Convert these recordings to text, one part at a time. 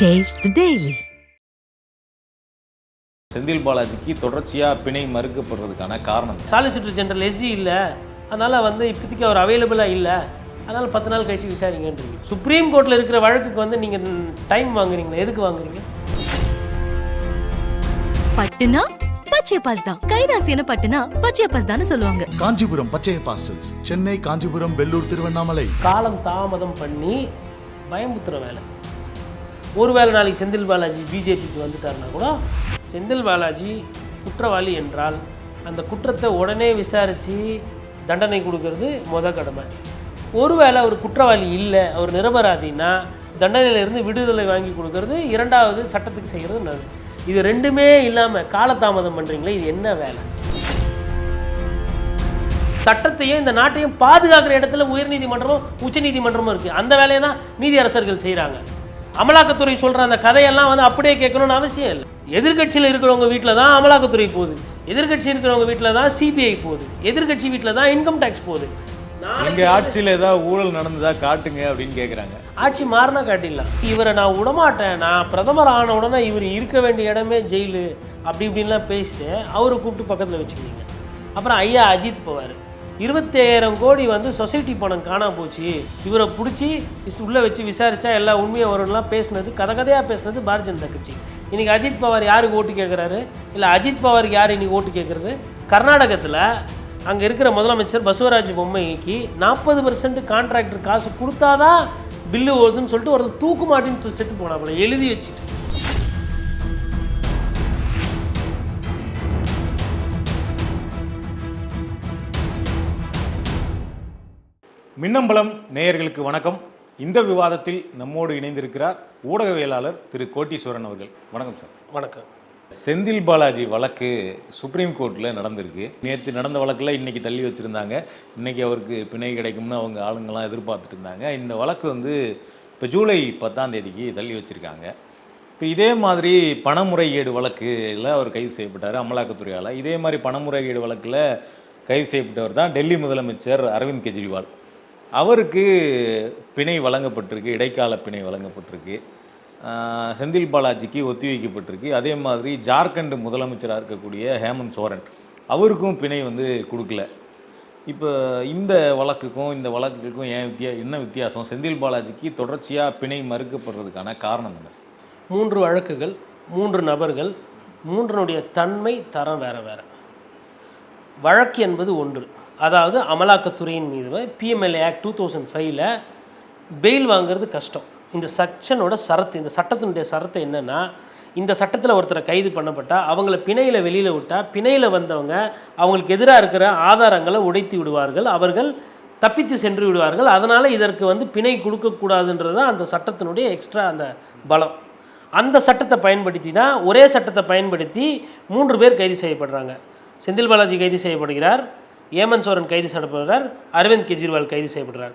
Taste the Daily. Senthil பாலாஜிக்கு தொடர்ச்சியாக பிணை மறுக்கப்படுறதுக்கான காரணம்? சாலிசிட்டர் ஜெனரல் எஸ்ஜி இல்லை. அதனால் வந்து இப்போதைக்கு அவர் அவைலபிளாக இல்லை. அதனால் பத்து நாள் கழிச்சு விசாரிங்கன்றீங்க. சுப்ரீம் கோர்ட்டில் இருக்கிற வழக்குக்கு வந்து நீங்கள் டைம் வாங்குறீங்களா? எதுக்கு வாங்குறீங்க? பட்டுனா பச்சையப்பாஸ் தான். கைராசியான பட்டுனா பச்சையப்பாஸ் தான் சொல்லுவாங்க. காஞ்சிபுரம் பச்சைய பாசல்ஸ் சென்னை காஞ்சிபுரம் வெள்ளூர் திருவண்ணாமலை. காலம் தாமதம் பண்ணி பயமுத்துற வேலை. ஒருவேளை நாளைக்கு செந்தில் பாலாஜி பிஜேபிக்கு வந்துட்டாருன்னா கூட செந்தில் பாலாஜி குற்றவாளி என்றால் அந்த குற்றத்தை உடனே விசாரித்து தண்டனை கொடுக்கறது முத கடமை. ஒருவேளை அவர் குற்றவாளி இல்லை அவர் நிரபராதின்னா தண்டனையிலிருந்து விடுதலை வாங்கி கொடுக்கறது இரண்டாவது சட்டத்துக்கு செய்கிறது நல்லது. இது ரெண்டுமே இல்லாமல் காலதாமதம் பண்ணுறீங்களே இது என்ன வேலை? சட்டத்தையும் இந்த நாட்டையும் பாதுகாக்கிற இடத்துல உயர்நீதிமன்றமும் உச்சநீதிமன்றமும் இருக்குது அந்த வேலையை தான் நீதியரசர்கள் செய்கிறாங்க அமலாக்கத்துறை சொல்கிற அந்த கதையெல்லாம் வந்து அப்படியே கேட்கணும்னு அவசியம் இல்லை. எதிர்க்கட்சியில் இருக்கிறவங்க வீட்டில் தான் அமலாக்கத்துறை போகுது. எதிர்க்கட்சி இருக்கிறவங்க வீட்டில் தான் சிபிஐ போகுது. எதிர்க்கட்சி வீட்டில் தான் இன்கம் டேக்ஸ் போகுது. எங்க ஆட்சியில் ஏதாவது ஊழல் நடந்ததா காட்டுங்க அப்படின்னு கேட்குறாங்க ஆட்சி மாறினா காட்டிடலாம். இவரை நான் விடமாட்டேன். நான் பிரதமர் ஆன உடனே இவர் இருக்க வேண்டிய இடமே ஜெயிலு. அப்படி இப்படின்லாம் பேசிட்டு அவரை கூப்பிட்டு பக்கத்தில் வச்சுக்கிட்டீங்க. அப்புறம் ஐயா அஜித் போவார். இருபத்தாயிரம் கோடி வந்து சொசைட்டி பணம் காணாம போச்சு. இவரை பிடிச்சி விஸ் உள்ளே வச்சு விசாரித்தா எல்லா உண்மையாக வரும்லாம் பேசினது கதை கதையாக பேசினது பாரதிய ஜனதா கட்சி. இன்றைக்கி அஜித் பவார் யாருக்கு ஓட்டு கேட்குறாரு இல்லை அஜித் பவாருக்கு யார் இன்றைக்கி ஓட்டு கேட்குறது கர்நாடகத்தில் அங்கே இருக்கிற முதலமைச்சர் பசுவராஜ் பொம்மைக்கு நாற்பது பர்சன்ட் கான்ட்ராக்டர் காசு கொடுத்தாதான் பில்லு வருதுன்னு சொல்லிட்டு ஒருத்தர் தூக்கு மாட்டின்னு செத்து போனாப்புல எழுதி வச்சுட்டு. மின்னம்பலம் நேயர்களுக்கு வணக்கம். இந்த விவாதத்தில் நம்மோடு இணைந்திருக்கிறார் ஊடகவியலாளர் திரு கோட்டீஸ்வரன் அவர்கள். வணக்கம் சார். வணக்கம். செந்தில் பாலாஜி வழக்கு சுப்ரீம் கோர்ட்டில் நடந்திருக்கு. நேற்று நடந்த வழக்கில் இன்னைக்கு தள்ளி வச்சுருந்தாங்க. இன்னைக்கு அவருக்கு பிணை கிடைக்கும்னு அவங்க ஆளுங்கெல்லாம் எதிர்பார்த்துட்டு இருந்தாங்க. இந்த வழக்கு வந்து இப்போ ஜூலை பத்தாம் தேதிக்கு தள்ளி வச்சுருக்காங்க. இப்போ இதே மாதிரி பணமுறைகேடு வழக்குல அவர் கைது செய்யப்பட்டார் அமலாக்கத்துறையால். இதே மாதிரி பணமுறைகேடு வழக்கில் கைது செய்யப்பட்டவர் தான் டெல்லி முதலமைச்சர் அரவிந்த் கெஜ்ரிவால். அவருக்கு பிணை வழங்கப்பட்டிருக்கு இடைக்கால பிணை வழங்கப்பட்டிருக்கு. செந்தில் பாலாஜிக்கு ஒத்தி வைக்கப்பட்டிருக்கு. அதே மாதிரி ஜார்க்கண்ட் முதலமைச்சராக இருக்கக்கூடிய ஹேமந்த் சோரன் அவருக்கும் பிணை வந்து கொடுக்கல. இப்போ இந்த வழக்குக்கும் இந்த வழக்குக்கும் ஏன் வித்தியா என்ன வித்தியாசம்? செந்தில் பாலாஜிக்கு தொடர்ச்சியாக பிணை மறுக்கப்படுறதுக்கான காரணம் என்ன? மூன்று வழக்குகள் மூன்று நபர்கள் மூன்றினுடைய தன்மை தரம் வேறு வேறு. வழக்கு என்பது ஒன்று. அதாவது அமலாக்கத்துறையின் மீது பிஎம்எல்ஏ ஆக்ட் டூ தௌசண்ட் ஃபைவ்ல பெயில் வாங்குறது கஷ்டம். இந்த செக்ஷனோட சரத்து இந்த சட்டத்தினுடைய சரத்து என்னென்னா இந்த சட்டத்தில் ஒருத்தரை கைது பண்ணப்பட்டால் அவங்கள பிணையில் வெளியில் விட்டால் பிணையில் வந்தவங்க அவங்களுக்கு எதிராக இருக்கிற ஆதாரங்களை உடைத்து விடுவார்கள் அவர்கள் தப்பித்து சென்று விடுவார்கள். அதனால் இதற்கு வந்து பிணை கொடுக்கக்கூடாதுன்றது தான் அந்த சட்டத்தினுடைய எக்ஸ்ட்ரா அந்த பலம். அந்த சட்டத்தை பயன்படுத்தி தான் ஒரே சட்டத்தை பயன்படுத்தி மூன்று பேர் கைது செய்யப்படுறாங்க. செந்தில் பாலாஜி கைது செய்யப்படுகிறார். ஏமன் சோரன் கைது செய்யப்படுறார் அரவிந்த் கெஜ்ரிவால் கைது செய்யப்படுறார்.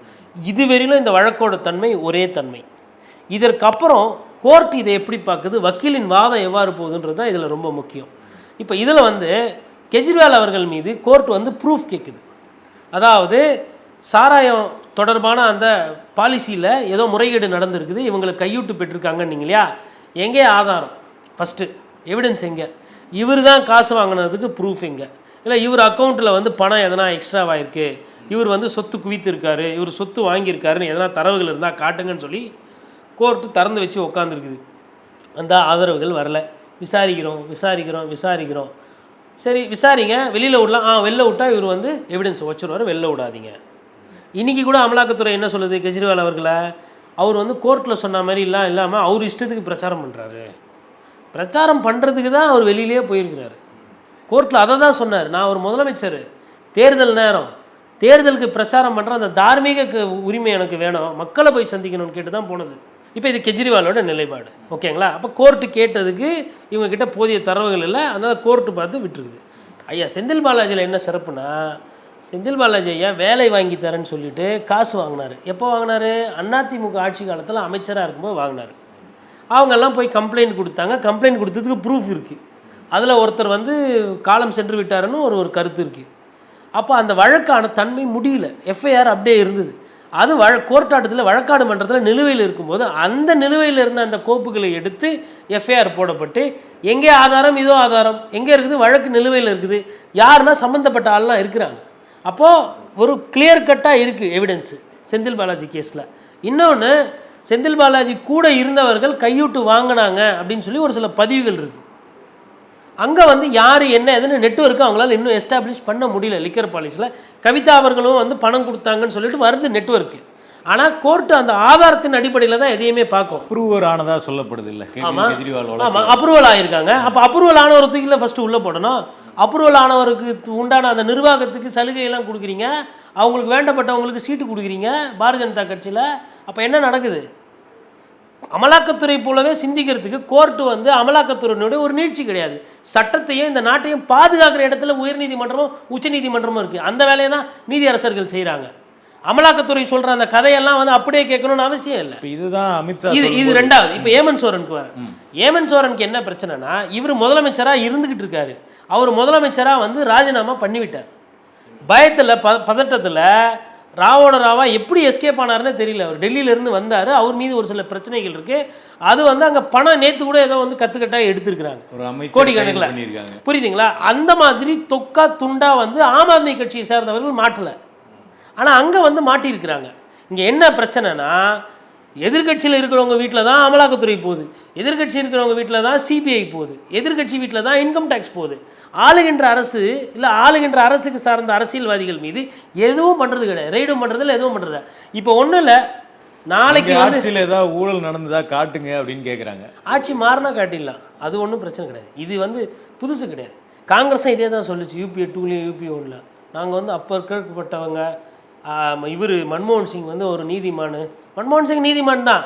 இதுவரையிலும் இந்த வழக்கோட தன்மை ஒரே தன்மை. இதற்கப்புறம் கோர்ட் இதை எப்படி பார்க்குது? வக்கீலின் வாதம் எவ்வாறு போகுதுன்றது தான் இதில் ரொம்ப முக்கியம். இப்போ இதில் வந்து கெஜ்ரிவால் அவர்கள் மீது கோர்ட் வந்து ப்ரூஃப் கேட்குது அதாவது சாராயம் தொடர்பான அந்த பாலிசியில் ஏதோ முறைகேடு நடந்திருக்குது இவங்களை கையூட்டு பெற்றிருக்காங்கன்னு இல்லையா எங்கே ஆதாரம்? ஃபஸ்ட்டு எவிடன்ஸ் எங்கே? இவர் தான் காசு வாங்கினதுக்கு ப்ரூஃப் எங்கே? இல்லை இவர் அக்கௌண்ட்டில் வந்து பணம் எதனா எக்ஸ்ட்ராவாயிருக்கு இவர் வந்து சொத்து குவித்திருக்காரு. இவர் சொத்து வாங்கியிருக்காருன்னு எதனா தரவுகள் இருந்தால் காட்டுங்கன்னு சொல்லி கோர்ட்டு திறந்து வச்சு உட்காந்துருக்குது அந்த ஆதரவுகள் வரல. விசாரிக்கிறோம் விசாரிக்கிறோம் விசாரிக்கிறோம். சரி விசாரிங்க. வெளியில் விடலாம். ஆ வெளில விட்டால் இவர் வந்து எவிடன்ஸ் வச்சுருவார். வெளில விடாதீங்க. இன்றைக்கி கூட அமலாக்கத்துறை என்ன சொல்லுது? கெஜ்ரிவால் அவர்களை அவர் வந்து கோர்ட்டில் சொன்ன மாதிரி எல்லாம் இல்லாமல் அவர் இஷ்டத்துக்கு பிரச்சாரம் பண்ணுறாரு பிரச்சாரம் பண்ணுறதுக்கு தான் அவர் வெளியிலே போயிருக்கிறாரு. கோர்ட்டில் அதை தான் சொன்னார். நான் ஒரு முதலமைச்சர். தேர்தல் நேரம். தேர்தலுக்கு பிரச்சாரம் பண்ணுற அந்த தார்மீக உரிமை எனக்கு வேணும். மக்களை போய் சந்திக்கணும்னு கேட்டு தான் போனது. இப்போ இது கெஜ்ரிவாலோட நிலைப்பாடு. ஓகேங்களா? அப்போ கோர்ட்டு கேட்டதுக்கு இவங்கக்கிட்ட போதிய தரவுகள் இல்லை. அதனால் கோர்ட்டு பார்த்து விட்டுருக்குது. ஐயா செந்தில் பாலாஜியில் என்ன சிறப்புனா செந்தில் பாலாஜி ஐயா வேலை வாங்கி தரேன்னு சொல்லிட்டு காசு வாங்கினார். எப்போ வாங்கினாரு? அதிமுக ஆட்சி காலத்தில் அமைச்சராக இருக்கும்போது வாங்கினார். அவங்கெல்லாம் போய் கம்ப்ளைண்ட் கொடுத்தாங்க. கம்ப்ளைண்ட் கொடுத்ததுக்கு ப்ரூஃப் இருக்குது அதில் ஒருத்தர் வந்து காலம் சென்று விட்டாருன்னு ஒரு ஒரு கருத்து இருக்குது அப்போ அந்த வழக்கான தன்மை முடியல. எஃப்ஐஆர் அப்படியே இருந்தது. அது வழ கோர்ட்டாட்டத்தில் வழக்காடு மன்றத்தில் நிலுவையில் இருக்கும்போது அந்த நிலுவையில் இருந்த அந்த கோப்புகளை எடுத்து எஃப்ஐஆர் போடப்பட்டு எங்கே ஆதாரம் இதோ ஆதாரம் எங்கே இருக்குது வழக்கு நிலுவையில் இருக்குது யாருன்னா சம்மந்தப்பட்ட ஆள்லாம் இருக்கிறாங்க. அப்போது ஒரு கிளியர் கட்டாக இருக்குது எவிடன்ஸு செந்தில் பாலாஜி கேஸில் இன்னொன்று செந்தில் பாலாஜி கூட இருந்தவர்கள் கையூட்டு வாங்கினாங்க அப்படின்னு சொல்லி ஒரு சில பதிவுகள் இருக்குது அங்கே வந்து யார் என்ன எதுன்னு நெட்வொர்க்கு அவங்களால இன்னும் எஸ்டாப்ளிஷ் பண்ண முடியல லிக்கர் பாலிசியில் கவிதா அவர்களும் வந்து பணம் கொடுத்தாங்கன்னு சொல்லிட்டு வருது நெட்வொர்க்கு ஆனால் கோர்ட்டு அந்த ஆதாரத்தின் அடிப்படையில் தான் எதையுமே பார்க்கும். அப்ரூவர் ஆனதா சொல்லப்படுது இல்ல? ஆமாம் வழக்கு. அப்ரூவல் ஆயிருக்காங்க. அப்போ அப்ரூவல் ஆனவர் தூக்கில ஃபஸ்ட்டு உள்ளே போடணும். அப்ரூவல் ஆனவருக்கு உண்டான அந்த நிர்வாகத்துக்கு சலுகையெல்லாம் கொடுக்குறீங்க. அவங்களுக்கு வேண்டப்பட்டவங்களுக்கு சீட்டு கொடுக்குறீங்க பாரதிய ஜனதா கட்சியில். அப்போ என்ன நடக்குது? அமலாக்கத்துறை போலவே சிந்திக்கிறதுக்கு கோர்ட்டு வந்து அமலாக்கத்துறையினுடைய ஒரு நீட்சி கிடையாது. சட்டத்தையும் இந்த நாட்டையும் பாதுகாக்கிற இடத்துல உயர்நீதிமன்றமும் உச்சநீதிமன்றமும் இருக்குது அந்த வேலையை தான் நீதியரசர்கள் செய்கிறாங்க அமலாக்கத்துறை சொல்கிற அந்த கதையெல்லாம் வந்து அப்படியே கேட்கணும்னு அவசியம் இல்லை. இப்ப இதுதான் அமித்ஷா இது இது ரெண்டாவது. இப்போ ஏமன் சோரனுக்கு வர. ஏமன் சோரனுக்கு என்ன பிரச்சனைனா இவர் முதலமைச்சராக இருந்துகிட்டு இருக்காரு. அவர் முதலமைச்சராக வந்து ராஜினாமா பண்ணிவிட்டார். பயத்தில் ப பதட்டத்தில் ராவோட ராவா எப்படி எஸ்கேப் ஆனாருன்னே தெரியல. அவர் டெல்லியில இருந்து வந்தார். அவர் மீது ஒரு சில பிரச்சனைகள் இருக்கு. அது வந்து அங்கே பணம் நேற்று கூட ஏதோ வந்து கற்றுக்கட்டாக எடுத்திருக்கிறாங்க. ஒரு அமைச்சர் கோடி கைது கணக்குல. பண்ணியிருக்காங்க. புரியுதுங்களா? அந்த மாதிரி தொக்கா துண்டா வந்து ஆம் ஆத்மி கட்சியை சேர்ந்தவர்கள் மாட்டல ஆனால் அங்கே வந்து மாட்டியிருக்கிறாங்க. இங்கே என்ன பிரச்சனைனா எதிர்க்கட்சியில் இருக்கிறவங்க வீட்டில் தான் அமலாக்கத்துறை போகுது. எதிர்க்கட்சி இருக்கிறவங்க வீட்டில் தான் சிபிஐ போகுது. எதிர்க்கட்சி வீட்டில் தான் இன்கம் டேக்ஸ் போகுது. ஆளுகின்ற அரசு இல்லை ஆளுகின்ற அரசுக்கு சார்ந்த அரசியல்வாதிகள் மீது எதுவும் பண்ணுறது கிடையாது. ரெய்டும் பண்ணுறதில்ல எதுவும் பண்ணுறது இப்போ ஒன்றும் இல்லை. நாளைக்கு ஆட்சியில ஏதாவது ஊழல் நடந்ததா காட்டுங்க அப்படின்னு கேக்குறாங்க. ஆட்சி மாறினா காட்டிடலாம். அது ஒன்றும் பிரச்சனை கிடையாது. இது வந்து புதுசு கிடையாது. காங்கிரஸும் இதே தான் சொல்லுச்சு யூபிஏ டூலையும் யூபிஏ ஒன்றில் நாங்கள் வந்து அப்போ கேட்கப்பட்டவங்க இவர் மன்மோகன் சிங் வந்து ஒரு நீதிமான். மன்மோகன் சிங் நீதிமான் தான்.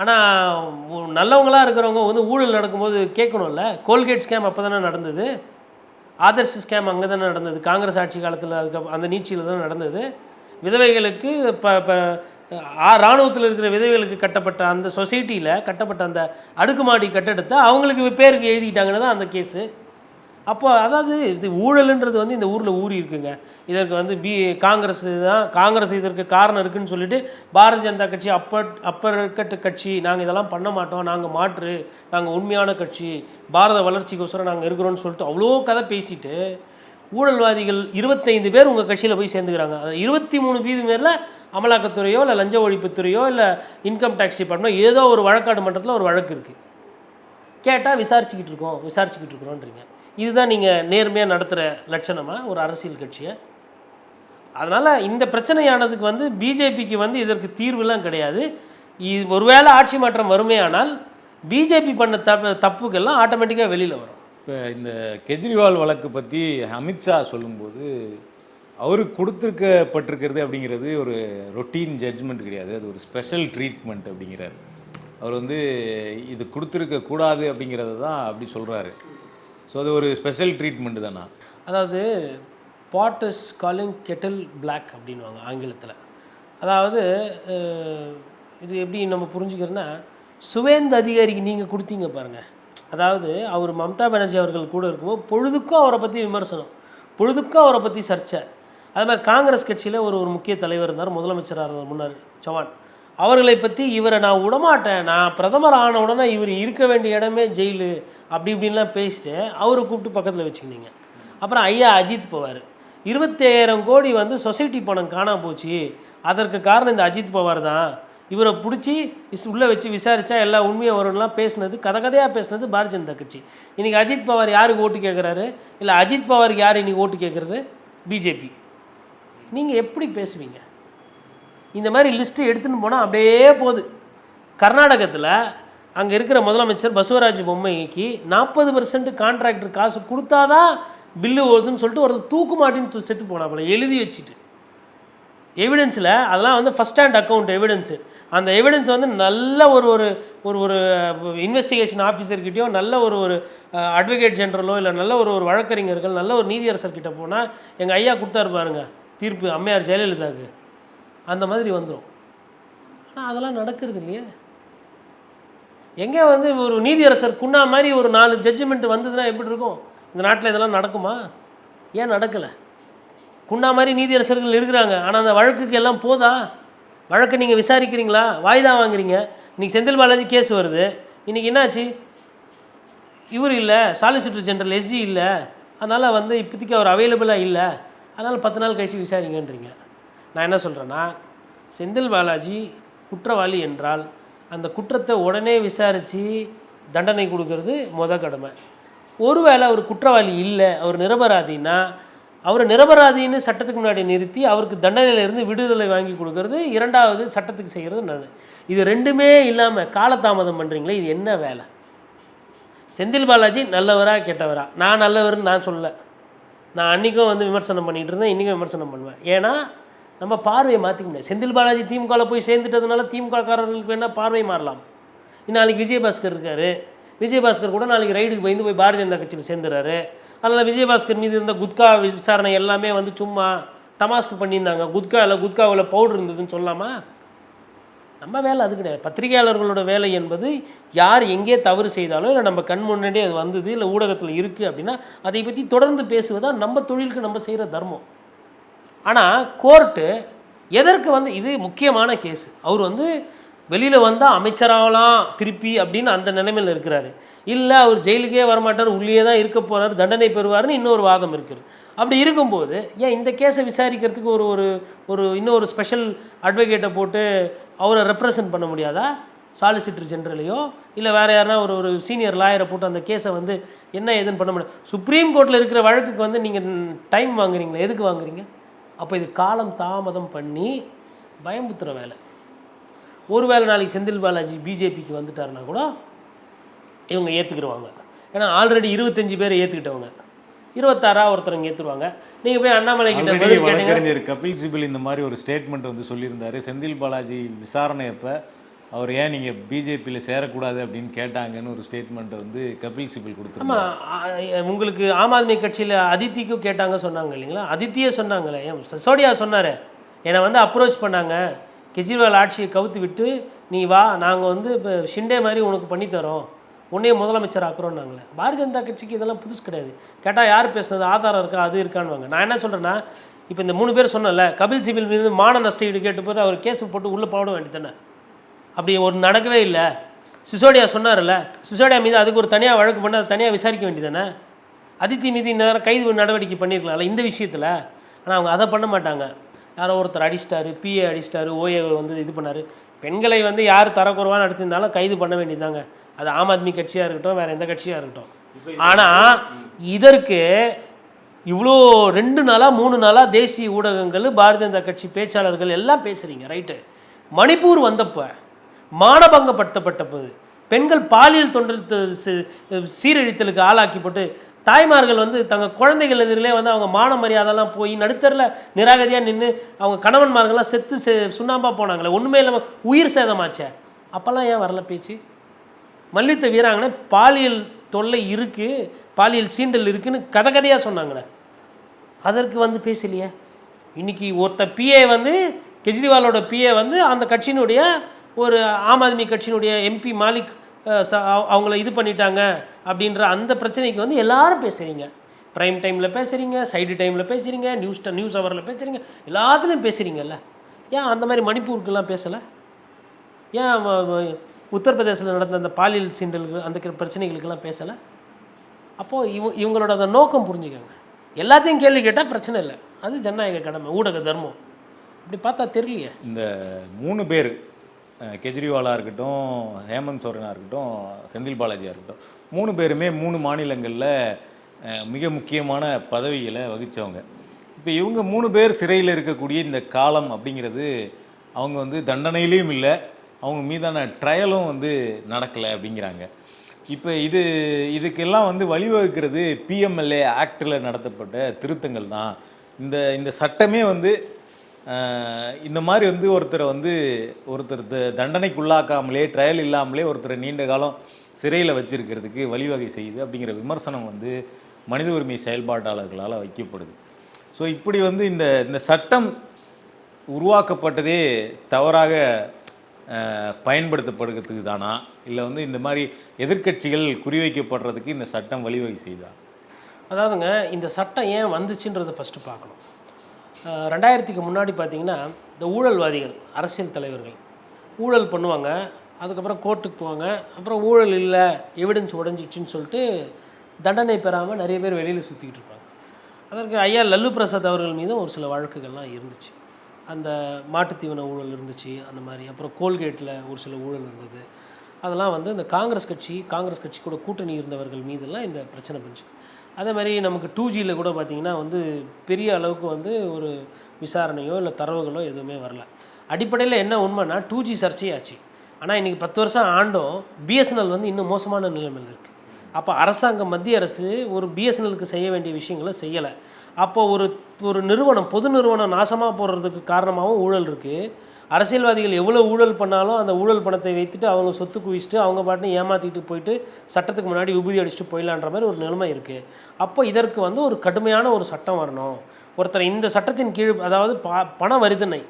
ஆனால் நல்லவங்களா இருக்கிறவங்க வந்து ஊழல் நடக்கும்போது கேட்கணும்ல. கோல்கேட் ஸ்கேம் அப்போ தானே நடந்தது. ஆதர்ஷ் ஸ்கேம் அங்கே தானே நடந்தது. காங்கிரஸ் ஆட்சி காலத்தில் அதுக்கு அந்த நீட்சியில் தான் நடந்தது. விதவைகளுக்கு இப்போ இப்போ இராணுவத்தில் இருக்கிற விதவைகளுக்கு கட்டப்பட்ட அந்த சொசைட்டியில் கட்டப்பட்ட அந்த அடுக்குமாடி கட்டடத்தை அவங்களுக்கு பேருக்கு எழுதிக்கிட்டாங்கன்னு தான் அந்த கேஸு அப்போ அதாவது இது ஊழலுன்றது வந்து இந்த ஊரில் ஊறி இருக்குங்க. இதற்கு வந்து பி காங்கிரஸ் தான் காங்கிரஸ் இதற்கு காரணம் இருக்குன்னு சொல்லிட்டு பாரதிய ஜனதா கட்சி அப்பர் அப்பர் இருக்கட்டு கட்சி நாங்கள் இதெல்லாம் பண்ண மாட்டோம் நாங்கள் மாற்று நாங்கள் உண்மையான கட்சி பாரத வளர்ச்சிக்கோசரம் நாங்கள் இருக்கிறோன்னு சொல்லிட்டு அவ்வளோ கதை பேசிட்டு ஊழல்வாதிகள் இருபத்தைந்து பேர் உங்கள் கட்சியில் போய் சேர்ந்துக்கிறாங்க. அது இருபத்தி மூணு வீது பேரில் அமலாக்கத்துறையோ இல்லை லஞ்ச ஒழிப்புத்துறையோ இல்லை இன்கம் டேக்ஸ் டிபார்ட்மெண்ட் ஏதோ ஒரு வழக்காடு மன்றத்தில் ஒரு வழக்கு இருக்குது கேட்டால் விசாரிச்சுக்கிட்டு இருக்கோம் விசாரிச்சுக்கிட்டு இருக்கிறோன்றீங்க. இதுதான் நீங்கள் நேர்மையாக நடத்துகிற லட்சணமாக ஒரு அரசியல் கட்சியை. அதனால் இந்த பிரச்சனையானதுக்கு வந்து பிஜேபிக்கு வந்து இதற்கு தீர்வுலாம் கிடையாது. இது ஒருவேளை ஆட்சி மாற்றம் வருமே ஆனால் பிஜேபி பண்ண தப்பு தப்புக்கெல்லாம் ஆட்டோமேட்டிக்காக வெளியில் வரும். இப்போ இந்த கெஜ்ரிவால் வழக்கு பற்றி அமித்ஷா சொல்லும்போது அவருக்கு கொடுத்துருக்கப்பட்டிருக்கிறது அப்படிங்கிறது ஒரு ரொட்டீன் ஜட்ஜ்மெண்ட் கிடையாது. அது ஒரு ஸ்பெஷல் ட்ரீட்மெண்ட் அப்படிங்கிறார். அவர் வந்து இது கொடுத்துருக்க கூடாது அப்படிங்கிறத தான் அப்படி சொல்கிறாரு ஸோ அது ஒரு ஸ்பெஷல் ட்ரீட்மெண்ட் தானா? அதாவது pot is calling kettle black அப்படின்வாங்க ஆங்கிலத்தில். அதாவது இது எப்படி நம்ம புரிஞ்சுக்கிறோன்னா சுவேந்த அதிகாரிக்கு நீங்கள் கொடுத்தீங்க பாருங்கள் அதாவது அவர் மம்தா பானர்ஜி அவர்கள் கூட இருக்கும்போது பொழுதுக்கும் அவரை பற்றி விமர்சனம் பொழுதுக்கும் அவரை பற்றி சர்ச்சை. அது மாதிரி காங்கிரஸ் கட்சியில் ஒரு ஒரு முக்கிய தலைவர் இருந்தார் முதலமைச்சராக இருந்தார் முன்னார் சவான் அவர்களை பற்றி இவரை நான் விடமாட்டேன். நான் பிரதமர் ஆன உடனே இவர் இருக்க வேண்டிய இடமே ஜெயிலு அப்படி இப்படின்லாம் பேசிட்டு அவரை கூப்பிட்டு பக்கத்தில் வச்சுக்கினீங்க. அப்புறம் ஐயா அஜித் பவார். இருபத்தாயிரம் கோடி வந்து சொசைட்டி பணம் காணாமல் போச்சு. அதற்கு காரணம் இந்த அஜித் பவார் தான். இவரை பிடிச்சி விஸ் உள்ளே வச்சு விசாரித்தா எல்லா உண்மையும் வரும்லாம் பேசினது கதை கதையாக பேசினது பாரதிய ஜனதா கட்சி. இன்றைக்கி அஜித் பவார் யாருக்கு ஓட்டு கேட்குறாரு இல்லை அஜித் பவாருக்கு யார் இன்றைக்கி ஓட்டு கேட்குறது பிஜேபி. நீங்கள் எப்படி பேசுவீங்க? இந்த மாதிரி லிஸ்ட்டு எடுத்துன்னு போனால் அப்படியே போகுது. கர்நாடகத்தில் அங்கே இருக்கிற முதலமைச்சர் பசவராஜ் பொம்மைக்கு நாற்பது பர்சன்ட் கான்ட்ராக்டர் காசு கொடுத்தாதான் பில்லு வருதுன்னு சொல்லிட்டு ஒருத்தர் தூக்கு மாட்டின்னு செத்து போனாப்புல எழுதி வச்சுட்டு. எவிடன்ஸில் அதெல்லாம் வந்து ஃபஸ்ட் ஹேண்ட் அக்கௌண்ட் எவிடன்ஸு அந்த எவிடன்ஸ் வந்து நல்ல ஒரு ஒரு ஒரு ஒரு இன்வெஸ்டிகேஷன் ஆஃபீஸர்கிட்டயோ நல்ல ஒரு ஒரு அட்வொகேட் ஜென்ரலோ இல்லை நல்ல ஒரு ஒரு வழக்கறிஞர்கள் நல்ல ஒரு நீதியரசர்கிட்ட போனால் எங்கள் ஐயா கொடுத்தாரு பாருங்க தீர்ப்பு அம்மையார் ஜெயலலிதாவுக்கு. அந்த மாதிரி வந்துடும் ஆனால் அதெல்லாம் நடக்கிறது இல்லையே. எங்கே வந்து ஒரு நீதியரசர் குன்னா மாதிரி ஒரு நாலு ஜட்ஜ்மெண்ட் வந்ததுன்னா எப்படி இருக்கும்? இந்த நாட்டில் இதெல்லாம் நடக்குமா? ஏன் நடக்கலை? குன்னா மாதிரி நீதியரசர்கள் இருக்கிறாங்க. ஆனால் அந்த வழக்குக்கு எல்லாம் போதா? வழக்கு நீங்கள் விசாரிக்கிறீங்களா? வாய்தா வாங்குறீங்க. இன்றைக்கி செந்தில் பாலாஜி கேஸ் வருது. இன்னைக்கு என்னாச்சு? இவர் இல்லை சாலிசிட்டர் ஜெனரல் எஸ்ஜி இல்லை. அதனால் வந்து இப்போதைக்கு அவர் அவைலபிளாக இல்லை. அதனால் பத்து நாள் கழித்து விசாரிங்கன்றீங்க. நான் என்ன சொல்கிறேன்னா செந்தில் பாலாஜி குற்றவாளி என்றால் அந்த குற்றத்தை உடனே விசாரித்து தண்டனை கொடுக்கறது முத கடமை. ஒருவேளை அவர் குற்றவாளி இல்லை அவர் நிரபராதின்னா அவரை நிரபராதின்னு சட்டத்துக்கு முன்னாடி நிறுத்தி அவருக்கு தண்டனையிலிருந்து விடுதலை வாங்கி கொடுக்கறது இரண்டாவது சட்டத்துக்கு செய்கிறது நல்லது. இது ரெண்டுமே இல்லாமல் காலதாமதம் பண்ணுறீங்களே இது என்ன வேலை? செந்தில் பாலாஜி நல்லவரா கெட்டவரா? நான் நல்லவர்னு நான் சொல்ல நான் அன்றைக்கும் வந்து விமர்சனம் பண்ணிகிட்டு இருந்தேன் இன்றைக்கும் விமர்சனம் பண்ணுவேன். ஏன்னா நம்ம பார்வையை மாற்றிக்க முடியாது. செந்தில் பாலாஜி திமுகவில் போய் சேர்ந்துட்டதுனால திமுககாரர்களுக்கு வேணால் பார்வை மாறலாம். நாளைக்கு விஜயபாஸ்கர் இருக்கார். விஜயபாஸ்கர் கூட நாளைக்கு ரைடுக்கு பயந்து போய் பாரதிய ஜனதா கட்சியில் சேர்ந்துறாரு. அதனால் விஜயபாஸ்கர் மீது இருந்த குத்கா விசாரணை எல்லாமே வந்து சும்மா தமாஸ்க்கு பண்ணியிருந்தாங்க. குத்காவில் குத்காவில் பவுடர் இருந்ததுன்னு சொல்லாமா? நம்ம வேலை அது கிடையாது. பத்திரிகையாளர்களோட வேலை என்பது யார் எங்கே தவறு செய்தாலும் இல்லை நம்ம கண் முன்னாடியே அது வந்தது இல்லை ஊடகத்தில் இருக்குது அப்படின்னா அதை பற்றி தொடர்ந்து பேசுவதா நம்ம தொழிலுக்கு நம்ம செய்கிற தர்மம். ஆனால் கோர்ட்டு எதற்கு வந்து இது முக்கியமான கேஸ். அவர் வந்து வெளியில் வந்தால் அமைச்சராகலாம் திருப்பி அப்படின்னு அந்த நிலைமையில் இருக்கிறாரு. இல்லை அவர் ஜெயிலுக்கே வரமாட்டார் உள்ளே தான் இருக்க போகிறார் தண்டனை பெறுவார்னு இன்னொரு வாதம் இருக்குது. அப்படி இருக்கும்போது ஏன் இந்த கேஸை விசாரிக்கிறதுக்கு ஒரு ஒரு ஒரு இன்னொரு ஸ்பெஷல் அட்வொகேட்டை போட்டு அவரை ரெப்ரசன்ட் பண்ண முடியாதா? சாலிசிட்டர் ஜென்ரலையோ இல்லை வேறு யாருனா ஒரு ஒரு சீனியர் லாயரை போட்டு அந்த கேஸை வந்து என்ன ஏதுன்னு பண்ண முடியாது. சுப்ரீம் கோர்ட்டில் இருக்கிற வழக்குக்கு வந்து நீங்கள் டைம் வாங்குறீங்களா? எதுக்கு வாங்குறீங்க? அப்போ இது காலம் தாமதம் பண்ணி பயமுத்துற வேலை. ஒருவேளை நாளைக்கு செந்தில் பாலாஜி பிஜேபிக்கு வந்துட்டாருன்னா கூட இவங்க ஏற்றுக்கிடுவாங்க ஏன்னா ஆல்ரெடி இருபத்தஞ்சு பேரை ஏற்றுக்கிட்டவங்க இருபத்தாறா ஒருத்தரங்க ஏற்றுருவாங்க நீங்கள் போய் அண்ணாமலை கிட்ட கபில் சிபில் இந்த மாதிரி ஒரு ஸ்டேட்மெண்ட் வந்து சொல்லியிருந்தாரு. செந்தில் பாலாஜி விசாரணை அப்ப அவர் ஏன் நீங்கள் பிஜேபியில் சேரக்கூடாது அப்படின்னு கேட்டாங்கன்னு ஒரு ஸ்டேட்மெண்ட்டை வந்து கபில் சிபில் கொடுத்துருந்தாரு. உங்களுக்கு ஆம் ஆத்மி கட்சியில் அதித்திக்கும் கேட்டாங்க சொன்னாங்க இல்லைங்களா? அதித்தியே சொன்னாங்களே. ஏன் சோடியா சொன்னார். என்னை வந்து அப்ரோச் பண்ணாங்க. கெஜ்ரிவால் ஆட்சியை கவுத்து விட்டு நீ வா நாங்கள் வந்து இப்போ ஷிண்டே மாதிரி உனக்கு பண்ணித்தரோம் உன்னையே முதலமைச்சர் ஆக்குறோம்னாங்களே பாரதிய ஜனதா கட்சிக்கு இதெல்லாம் புதுசு கிடையாது. கேட்டால் யார் பேசுனது? ஆதாரம் இருக்கா? அது இருக்கான்னுவாங்க. நான் என்ன சொல்கிறேன்னா இப்போ இந்த மூணு பேர் சொன்னல கபில் சிபில் மீது மான நஷ்ட ஈடு கேட்டு போய் அவர் கேஸ் போட்டு உள்ளே போட வேண்டியதானே அப்படி ஒரு நடக்கவே இல்லை. சிசோடியா சொன்னார்ல சிசோடியா மீது அதுக்கு ஒரு தனியாக வழக்கு பண்ணி அதை தனியாக விசாரிக்க வேண்டியதானே அதித்தி மீது நேரம் கைது நடவடிக்கை பண்ணியிருக்கலாம்ல இந்த விஷயத்தில்? ஆனால் அவங்க அதை பண்ண மாட்டாங்க. யாரோ ஒருத்தர் அடிச்சிட்டாரு பிஏ அடிச்சிட்டாரு ஓஏ வந்து இது பண்ணார். பெண்களை வந்து யார் தரக்குறைவாக நடத்தியிருந்தாலும் கைது பண்ண வேண்டியதாங்க அது ஆம் ஆத்மி கட்சியாக இருக்கட்டும் வேறு எந்த கட்சியாக இருக்கட்டும். ஆனால் இதற்கு இவ்வளோ ரெண்டு நாளாக மூணு நாளாக தேசிய ஊடகங்கள் பாரதிய ஜனதா கட்சி பேச்சாளர்கள் எல்லாம் பேசுகிறீங்க ரைட்டு? மணிப்பூர் வந்தப்போ மானபங்கப்படுத்தப்பட்ட போது பெண்கள் பாலியல் தொண்டல் சீரழித்தலுக்கு ஆளாக்கிப்பட்டு தாய்மார்கள் வந்து தங்கள் குழந்தைகள் எதிரிலே வந்து அவங்க மான மரியாதைலாம் போய் நடுத்தரில் நிராகதியாக நின்று அவங்க கணவன்மார்கள்லாம் செத்து செ போனாங்களே ஒன்றுமே இல்லாமல் உயிர் சேதமாச்சே. அப்போல்லாம் ஏன் வரல பேச்சு? மல்யுத்த வீராங்கனை பாலியல் தொல்லை இருக்குது பாலியல் சீண்டல் இருக்குன்னு கதை கதையாக சொன்னாங்களே அதற்கு வந்து பேசலையே? இன்னைக்கு ஒருத்த பிஏ வந்து கெஜ்ரிவாலோட பிஏ வந்து அந்த கட்சியினுடைய ஒரு ஆம் ஆத்மி கட்சியினுடைய எம்பி மாலிக் ச- அவங்கள இது பண்ணிட்டாங்க அப்படின்ற அந்த பிரச்சனைக்கு வந்து எல்லாரும் பேசுகிறீங்க ப்ரைம் டைமில் பேசுகிறீங்க சைடு டைமில் பேசுகிறீங்க நியூஸ் ட- நியூஸ் ஹவரில் பேசுகிறீங்க எல்லாத்துலேயும் பேசுகிறீங்கல்ல ஏன் அந்த மாதிரி மணிப்பூருக்கெல்லாம் பேசலை? ஏன் ம- உத்தரப்பிரதேசத்தில் நடந்த அந்த பாலியல் சீண்டல்கள் அந்த பிரச்சனைகளுக்கெல்லாம் பேசலை? அப்போது இவ இவங்களோட அந்த நோக்கம் புரிஞ்சுக்கோங்க. எல்லாத்தையும் கேள்வி கேட்டால் பிரச்சனை இல்லை. அது ஜனநாயக கடமை ஊடக தர்மம். அப்படி பார்த்தா தெரியலையே. இந்த மூணு பேர் கெஜ்ரிவாலாக இருக்கட்டும் ஹேமந்த் சோரனாக இருக்கட்டும் செந்தில் பாலாஜியாக இருக்கட்டும் மூணு பேருமே மூணு மாநிலங்களில் மிக முக்கியமான பதவிகளை வகித்தவங்க இப்போ இவங்க மூணு பேர் சிறையில் இருக்கக்கூடிய இந்த காலம் அப்படிங்கிறது அவங்க வந்து தண்டனையிலையும் இல்லை அவங்க மீதான ட்ரையலும் வந்து நடக்கலை அப்படிங்கிறாங்க. இப்போ இது இதுக்கெல்லாம் வந்து வழிவகுக்கிறது பிஎம்எல்ஏ ஆக்டில் நடத்தப்பட்ட திருத்தங்கள் தான். இந்த இந்த சட்டமே வந்து இந்த மாதிரி வந்து ஒருத்தரை வந்து ஒருத்தர் த- தண்டனைக்குள்ளாக்காமலே ட்ரையல் இல்லாமலே ஒருத்தரை நீண்ட காலம் சிறையில் வச்சிருக்கிறதுக்கு வழிவகை செய்யுது அப்படிங்கிற விமர்சனம் வந்து மனித உரிமை செயல்பாட்டாளர்களால் வைக்கப்படுது. ஸோ இப்படி வந்து இந்த இந்த சட்டம் உருவாக்கப்பட்டதே தவறாக அஹ், பயன்படுத்தப்படுகிறதுக்கு தானா? இல்லை வந்து இந்த மாதிரி எதிர்க்கட்சிகள் குறிவைக்கப்படுறதுக்கு இந்த சட்டம் வழிவகை செய்தா? அதாவதுங்க இந்த சட்டம் ஏன் வந்துச்சுன்றதை ஃபஸ்ட்டு பார்க்கணும். ரெண்டாயிரத்துக்கு முன்னாடி பார்த்தீங்கன்னா இந்த ஊழல்வாதிகள் அரசியல் தலைவர்கள் ஊழல் பண்ணுவாங்க அதுக்கப்புறம் கோர்ட்டுக்கு போவாங்க அப்புறம் ஊழல் இல்லை எவிடன்ஸ் உடஞ்சிச்சின்னு சொல்லிட்டு தண்டனை பெறாமல் நிறைய பேர் வெளியில் சுற்றிக்கிட்டு இருப்பாங்க. அதற்கு ஐயா லல்லு பிரசாத் அவர்கள் மீதும் ஒரு சில வழக்குகள்லாம் இருந்துச்சு. அந்த மாட்டுத்தீவன ஊழல் இருந்துச்சு அந்த மாதிரி. அப்புறம் கோல்கேட்டில் ஒரு சில ஊழல் இருந்தது. அதெல்லாம் வந்து இந்த காங்கிரஸ் கட்சி காங்கிரஸ் கட்சி கூட கூட்டணி இருந்தவர்கள் மீதெல்லாம் இந்த பிரச்சனை பண்ணிச்சு அதே மாதிரி நமக்கு டூ ஜியில் கூட பார்த்திங்கன்னா வந்து பெரிய அளவுக்கு வந்து ஒரு விசாரணையோ இல்லை தரவுகளோ எதுவுமே வரல. அடிப்படையில் என்ன உண்மைன்னா டூ ஜி சர்ச்சையாச்சு. ஆனால் இன்றைக்கி பத்து வருஷம் ஆண்டும் பிஎஸ்என்எல் வந்து இன்னும் மோசமான நிலைமையில் இருக்குது அப்போ அரசாங்கம் மத்திய அரசு ஒரு பிஎஸ்என்எலுக்கு செய்ய வேண்டிய விஷயங்களை செய்யலை. அப்போது ஒரு ஒரு நிறுவனம் பொது நிறுவனம் நாசமாக போடுறதுக்கு காரணமாகவும் ஊழல் இருக்குது அரசியல்வாதிகள் எவ்வளோ ஊழல் பண்ணாலும் அந்த ஊழல் பணத்தை வைத்துட்டு அவங்க சொத்து குவிச்சிட்டு அவங்க பாட்டு ஏமாற்றிட்டு போயிட்டு சட்டத்துக்கு முன்னாடி உபதி அடிச்சுட்டு போயிடலான்ற மாதிரி ஒரு நிலைமை இருக்குது அப்போ இதற்கு வந்து ஒரு கடுமையான ஒரு சட்டம் வரணும். ஒருத்தர் இந்த சட்டத்தின் கீழ் அதாவது ப பண வரிதனை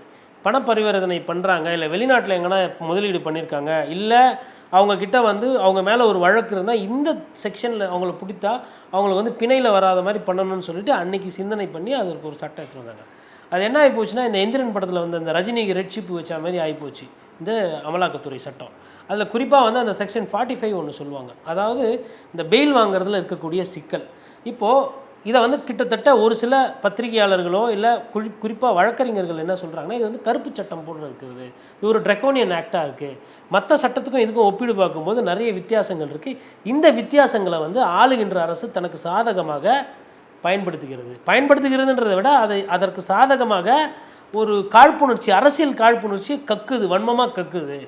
பண பரிவர்த்தனை பண்ணுறாங்க இல்லை வெளிநாட்டில் எங்கன்னா முதலீடு பண்ணியிருக்காங்க இல்லை அவங்கக்கிட்ட வந்து அவங்க மேலே ஒரு வழக்கு இருந்தால் இந்த செக்ஷனில் அவங்கள பிடித்தா அவங்களுக்கு வந்து பிணையில் வராத மாதிரி பண்ணணும்னு சொல்லிட்டு அன்னைக்கு சிந்தனை பண்ணி அதற்கு ஒரு சட்டம் எடுத்துகிட்டு வந்தாங்க. அது என்ன ஆகிப்போச்சுன்னா இந்த எந்திரன் படத்தில் வந்து அந்த ரஜினிக்கு ரெட் சிப்பு வச்ச மாதிரி ஆகிப்போச்சு இந்த அமலாக்கத்துறை சட்டம். அதில் குறிப்பாக வந்து அந்த செக்ஷன் ஃபார்ட்டி ஃபைவ் ஒன்று சொல்லுவாங்க. அதாவது இந்த பெயில் வாங்குறதுல இருக்கக்கூடிய சிக்கல். இப்போது இதை வந்து கிட்டத்தட்ட ஒரு சில பத்திரிகையாளர்களோ இல்லை குறி குறிப்பாக வழக்கறிஞர்கள் என்ன சொல்கிறாங்கன்னா இது வந்து கருப்பு சட்டம் போல இருக்கிறது இது ஒரு ட்ரெக்கோனியன் ஆக்டாக இருக்குது மற்ற சட்டத்துக்கும் இதுக்கும் ஒப்பீடு பார்க்கும்போது நிறைய வித்தியாசங்கள் இருக்குது இந்த வித்தியாசங்களை வந்து ஆளுகின்ற அரசு தனக்கு சாதகமாக பயன்படுத்துகிறது. பயன்படுத்துகிறதுன்றதை விட அதை அதற்கு சாதகமாக ஒரு காழ்ப்புணர்ச்சி அரசியல் காழ்ப்புணர்ச்சி கக்குது வன்மமாக கக்குது.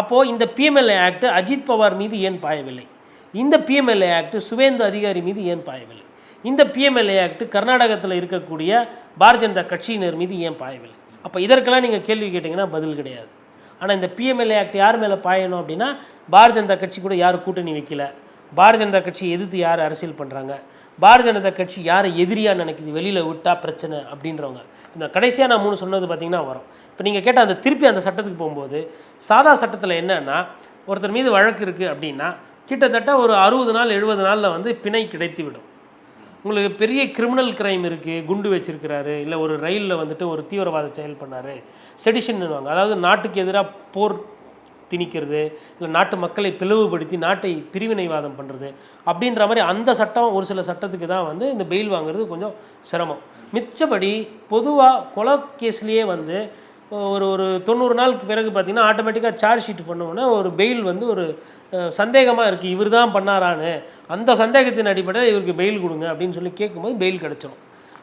அப்போது இந்த பிஎம்எல்ஏ ஆக்ட் அஜித் பவார் மீது ஏன் பாயவில்லை? இந்த பிஎம்எல்ஏ ஆக்ட் சுவேந்து அதிகாரி மீது ஏன் பாயவில்லை? இந்த பிஎம்எல்ஏ ஆக்ட் கர்நாடகத்தில் இருக்கக்கூடிய பாரதிய ஜனதா கட்சியினர் மீது ஏன் பாயவில்லை? அப்போ இதற்கெல்லாம் நீங்கள் கேள்வி கேட்டிங்கன்னா பதில் கிடையாது. ஆனால் இந்த பிஎம்எல்ஏ ஆக்ட் யார் மேலே பாயணும் அப்படின்னா பாரதிய ஜனதா கட்சி கூட யாரும் கூட்டணி வைக்கல. பாரதிய ஜனதா கட்சி எதிர்த்து யார் அரசியல் பண்ணுறாங்க பாரதிய ஜனதா கட்சி யாரை எதிரியாக நினைக்குது? வெளியில் விட்டால் பிரச்சனை அப்படின்றவங்க. இந்த கடைசியாக நான் மூணு சொன்னது பார்த்தீங்கன்னா வரும். இப்போ நீங்கள் கேட்ட அந்த திருப்பி அந்த சட்டத்துக்கு போகும்போது சாதா சட்டத்தில் என்னன்னா ஒருத்தர் மீது வழக்கு இருக்குது அப்படின்னா கிட்டத்தட்ட ஒரு அறுபது நாள் எழுபது நாளில் வந்து பிணை கிடைத்து விடும் உங்களுக்கு பெரிய கிரிமினல் கிரைம் இருக்குது குண்டு வச்சிருக்கிறாரு இல்லை ஒரு ரயிலில் வந்துட்டு ஒரு தீவிரவாத செயல் பண்ணார் செடிஷன்னுவாங்க அதாவது நாட்டுக்கு எதிராக போர் திணிக்கிறது இல்லை நாட்டு மக்களை பிளவுபடுத்தி நாட்டை பிரிவினைவாதம் பண்ணுறது அப்படின்ற மாதிரி அந்த சட்டம் ஒரு சில சட்டத்துக்கு தான் வந்து இந்த பெயில் வாங்குறது கொஞ்சம் சிரமம். மிச்சபடி பொதுவாக கொலை கேஸ்லேயே வந்து ஒரு ஒரு தொண்ணூறு நாளுக்கு பிறகு பார்த்திங்கன்னா ஆட்டோமேட்டிக்காக சார்ஜ் ஷீட் பண்ணோன்னா ஒரு பெயில் வந்து ஒரு சந்தேகமாக இருக்குது இவர் தான் பண்ணாரான்னு. அந்த சந்தேகத்தின் அடிப்படையில் இவருக்கு பெயில் கொடுங்க அப்படின்னு சொல்லி கேட்கும்போது பெயில் கிடச்சிரும்.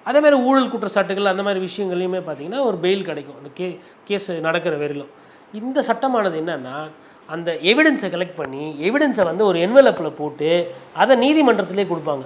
அதேமாதிரி ஊழல் குற்றச்சாட்டுகள் அந்த மாதிரி விஷயங்கள்லையுமே பார்த்தீங்கன்னா ஒரு பெயில் கிடைக்கும். அந்த கே கேஸ் நடக்கிற வரையிலும். இந்த சட்டமானது என்னென்னா அந்த எவிடன்ஸை கலெக்ட் பண்ணி எவிடன்ஸை வந்து ஒரு என்வலப்பில் போட்டு அதை நீதிமன்றத்திலே கொடுப்பாங்க.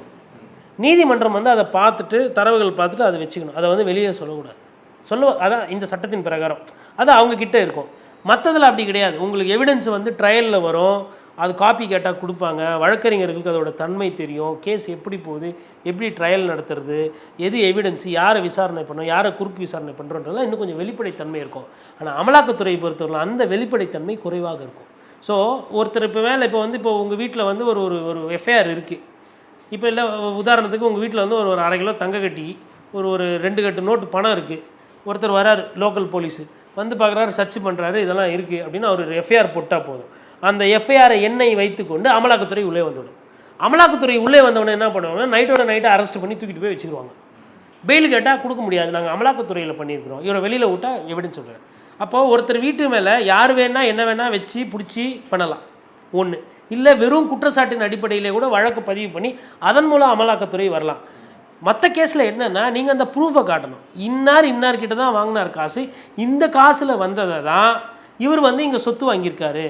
நீதிமன்றம் வந்து அதை பார்த்துட்டு தரவுகள் பார்த்துட்டு அதை வச்சுக்கணும். அதை வந்து வெளியே சொல்லக்கூடாது. சொல்ல அதான் இந்த சட்டத்தின் பிரகாரம். அது அவங்கக்கிட்ட இருக்கும். மற்றதில் அப்படி கிடையாது. உங்களுக்கு எவிடன்ஸ் வந்து ட்ரையலில் வரும். அது காப்பி கேட்டால் கொடுப்பாங்க. வழக்கறிஞர்களுக்கு அதோட தன்மை தெரியும். கேஸ் எப்படி போகுது? எப்படி ட்ரையல் நடத்துறது? எது எவிடன்ஸ் யாரை விசாரணை பண்ணோம் யாரை குறுக்கு விசாரணை பண்ணுறோன்றதுலாம் இன்னும் கொஞ்சம் வெளிப்படைத்தன்மை இருக்கும். ஆனால் அமலாக்கத்துறையை பொறுத்தவரை அந்த வெளிப்படைத்தன்மை குறைவாக இருக்கும். ஸோ ஒருத்தர் இப்போ மேலே இப்போ வந்து இப்போ உங்கள் வீட்டில் வந்து ஒரு ஒரு ஒரு எஃப்ஐஆர் இருக்குது இப்போ இல்லை உதாரணத்துக்கு உங்கள் வீட்டில் வந்து ஒரு ஒரு அரை கிலோ தங்க கட்டி ஒரு ஒரு ரெண்டு கட்டு நோட்டு பணம் இருக்குது ஒருத்தர் வராரு லோக்கல் போலீஸு வந்து பார்க்குறாரு சர்ச் பண்ணுறாரு இதெல்லாம் இருக்குது அப்படின்னு அவர் எஃப்ஐஆர் போட்டால் போதும். அந்த எஃப்ஐஆரை எண்ணெய் வைத்துக்கொண்டு அமலாக்கத்துறை உள்ளே வந்துவிடும் அமலாக்கத்துறை உள்ளே வந்தவொடனே என்ன பண்ணுவாங்க? நைட்டோட நைட்டை அரெஸ்ட் பண்ணி தூக்கிட்டு போய் வச்சுருவாங்க. பெயில் கேட்டால் கொடுக்க முடியாது. நாங்கள் அமலாக்கத்துறையில் பண்ணியிருக்கிறோம். இவரை வெளியில் விட்டால் எப்படின்னு சொல்கிறேன் அப்போது ஒருத்தர் வீட்டு மேலே யார் வேணால் என்ன வேணால் வச்சு பிடிச்சி பண்ணலாம். ஒன்று இல்லை வெறும் குற்றச்சாட்டின் அடிப்படையிலே கூட வழக்கு பதிவு பண்ணி அதன் மூலம் அமலாக்கத்துறை வரலாம். மற்ற கேஸில் என்னென்னா நீங்கள் அந்த ப்ரூஃபை காட்டணும். இன்னார் இன்னார்கிட்ட தான் வாங்கினார் காசு. இந்த காசில் வந்ததை தான் இவர் வந்து இங்கே சொத்து வாங்கியிருக்காரு.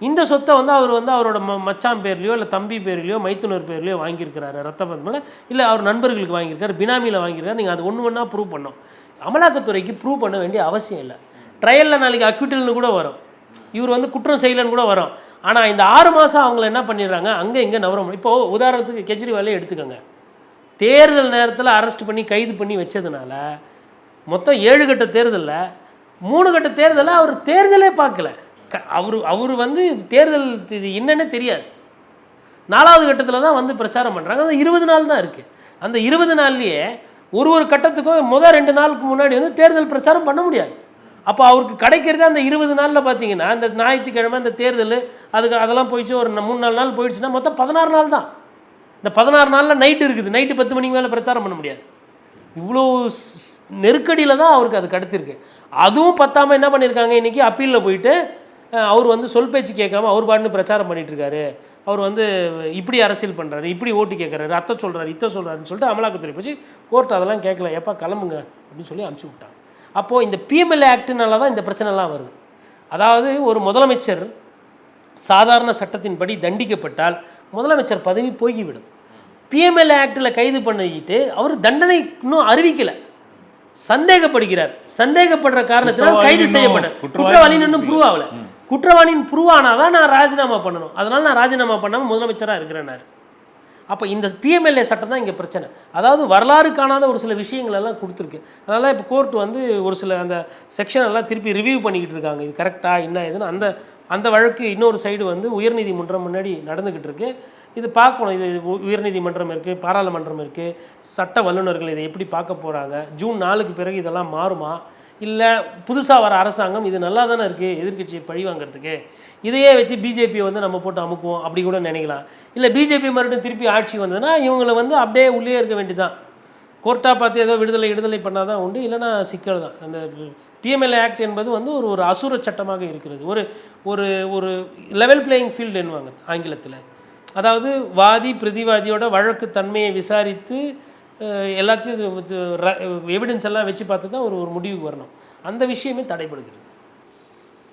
இந்த சொத்தை வந்து அவர் வந்து அவரோட ம மச்சான் பேர்லையோ இல்லை தம்பி பேர்லையோ மைத்துனர் பேர்லையோ வாங்கியிருக்கிறாரு ரத்த பத்மலை இல்லை அவர் நண்பர்களுக்கு வாங்கியிருக்காரு பினாமியில் வாங்கியிருக்காரு. நீங்கள் அது ஒன்று ஒன்றா ப்ரூவ் பண்ணோம் அமலாக்கத்துறைக்கு ப்ரூவ் பண்ண வேண்டிய அவசியம் இல்லை. ட்ரையலில் நாளைக்கு அக்யூட்டல்னு கூட வரும். இவர் வந்து குற்றம் செய்யலைன்னு கூட வரும். ஆனால் இந்த ஆறு மாதம் அவங்கள என்ன பண்ணிடுறாங்க? அங்கே இங்கே நவரம் இப்போது உதாரணத்துக்கு கெஜ்ரிவாலே எடுத்துக்கோங்க. தேர்தல் நேரத்தில் அரெஸ்ட் பண்ணி கைது பண்ணி வச்சதுனால மொத்தம் ஏழு கட்ட தேர்தலில் மூணு கட்ட தேர்தலில் அவர் தேர்தலே பார்க்கல. அவர் அவர் வந்து தேர்தல் இது என்னன்னு தெரியாது. நாலாவது கட்டத்தில் தான் வந்து பிரச்சாரம் பண்ணுறாங்க அது இருபது நாள் தான் இருக்குது அந்த இருபது நாள்லேயே ஒரு ஒரு கட்டத்துக்கும் முதல் ரெண்டு நாளுக்கு முன்னாடி வந்து தேர்தல் பிரச்சாரம் பண்ண முடியாது. அப்போ அவருக்கு கிடைக்கிறது அந்த இருபது நாளில் பார்த்தீங்கன்னா இந்த ஞாயிற்றுக்கிழமை இந்த தேர்தல் அதுக்கு அதெல்லாம் போயிடுச்சு ஒரு மூணு நாலு நாள் போயிடுச்சுன்னா மொத்தம் பதினாறு நாள் தான். இந்த பதினாறு நாளில் நைட்டு இருக்குது. நைட்டு பத்து மணிக்கு மேலே பிரச்சாரம் பண்ண முடியாது. இவ்வளோ நெருக்கடியில் தான் அவருக்கு அது கடத்திருக்கு அதுவும் பத்தாமல் என்ன பண்ணியிருக்காங்க இன்றைக்கி அப்பீலில் போயிட்டு அவர் வந்து சொல் பேச்சு கேட்காம அவர் பாட்டுன்னு பிரச்சாரம் பண்ணிட்டு இருக்காரு அவர் வந்து இப்படி அரசியல் பண்ணுறாரு இப்படி ஓட்டு கேட்குறாரு அத்தை சொல்கிறாரு இத்தை சொல்கிறாருன்னு சொல்லிட்டு அமலாக்கத்துறை போச்சு. கோர்ட் அதெல்லாம் கேட்கல எப்பா கிளம்புங்க அப்படின்னு சொல்லி அனுப்பிச்சி விட்டாங்க. அப்போது இந்த பிஎம்எல்ஏ ஆக்டுனால தான் இந்த பிரச்சனைலாம் வருது. அதாவது ஒரு முதலமைச்சர் சாதாரண சட்டத்தின்படி தண்டிக்கப்பட்டால் முதலமைச்சர் பதவி போய்விடும் பிஎம்எல்ஏ ஆக்டில் கைது பண்ணிக்கிட்டு அவர் தண்டனை இன்னும் அறிவிக்கலை. சந்தேகப்படுகிறார். சந்தேகப்படுற காரணத்தினால் கைது இன்னும் செய்யப்பட்ட குற்றவாளி குற்றவாளின்னு இன்னும் ப்ரூவ் ஆகல. குற்றவாளின்னு புருவானாதான் நான் ராஜினாமா பண்ணணும். அதனால் நான் ராஜினாமா பண்ணாமல் முதலமைச்சராக இருக்கிறேன்னாரு. அப்போ இந்த பிஎம்எல்ஏ சட்டம் தான் இங்கே பிரச்சனை. அதாவது வரலாறு காணாத ஒரு சில விஷயங்கள் எல்லாம் கொடுத்துருக்கு. அதனால் இப்போ கோர்ட் வந்து ஒரு சில அந்த செக்ஷன் எல்லாம் திருப்பி ரிவ்யூ பண்ணிக்கிட்டு இருக்காங்க. இது கரெக்டாக என்ன இதுன்னு அந்த அந்த வழக்கு இன்னொரு சைடு வந்து உயர்நீதிமன்றம் முன்னாடி நடந்துக்கிட்டு இருக்கு. இது பார்க்கணும். இது உ- உயர்நீதிமன்றம் இருக்குது பாராளுமன்றம் இருக்குது சட்ட வல்லுநர்கள் இதை எப்படி பார்க்க போகிறாங்க ஜூன் நாலுக்கு பிறகு இதெல்லாம் மாறுமா? இல்லை புதுசாக வர அரசாங்கம் இது நல்லா தானே இருக்குது எதிர்கட்சியை பழி வாங்குறதுக்கு. இதையே வச்சு பிஜேபியை வந்து நம்ம போட்டு அமுக்குவோம் அப்படி கூட நினைக்கலாம். இல்லை பிஜேபி மறுபடியும் திருப்பி ஆட்சி வந்ததுன்னா இவங்களை வந்து அப்படியே உள்ளே இருக்க வேண்டியதான் கோர்ட்டாக பார்த்து ஏதோ விடுதலை விடுதலை பண்ணாதான் உண்டு இல்லைன்னா சிக்கல் தான். அந்த பிஎம்எல்ஏ ஆக்ட் என்பது வந்து ஒரு ஒரு அசுர சட்டமாக இருக்கிறது. ஒரு ஒரு ஒரு லெவல் பிளேயிங் ஃபீல்டு என்பாங்க ஆங்கிலத்தில். அதாவது வாதி பிரதிவாதியோட வழக்கு தன்மையை விசாரித்து எல்லாத்தையும் எவிடன்ஸ் எல்லாம் வச்சு பார்த்து தான் ஒரு ஒரு முடிவுக்கு வரணும். அந்த விஷயமே தடைபடுகிறது.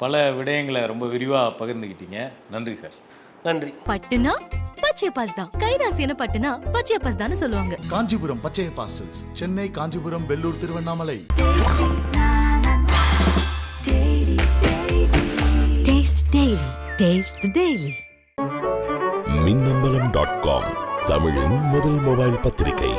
பல விடயங்களை ரொம்ப விரிவாக பகிர்ந்துக்கிட்டீங்க நன்றி சார். நன்றி. பட்டுனா பச்சையப்பாஸ் தான். கைராசியான பட்டுனா பச்சையப்பாஸ் தானே சொல்லுவாங்க. Kanchipuram பச்சைய parcels Chennai Kanchipuram Vellore Tiruvannamalai. Taste Daily. Taste the Daily. Minnambalam dot com தமிழின் முதல் மொபைல் பத்திரிகை.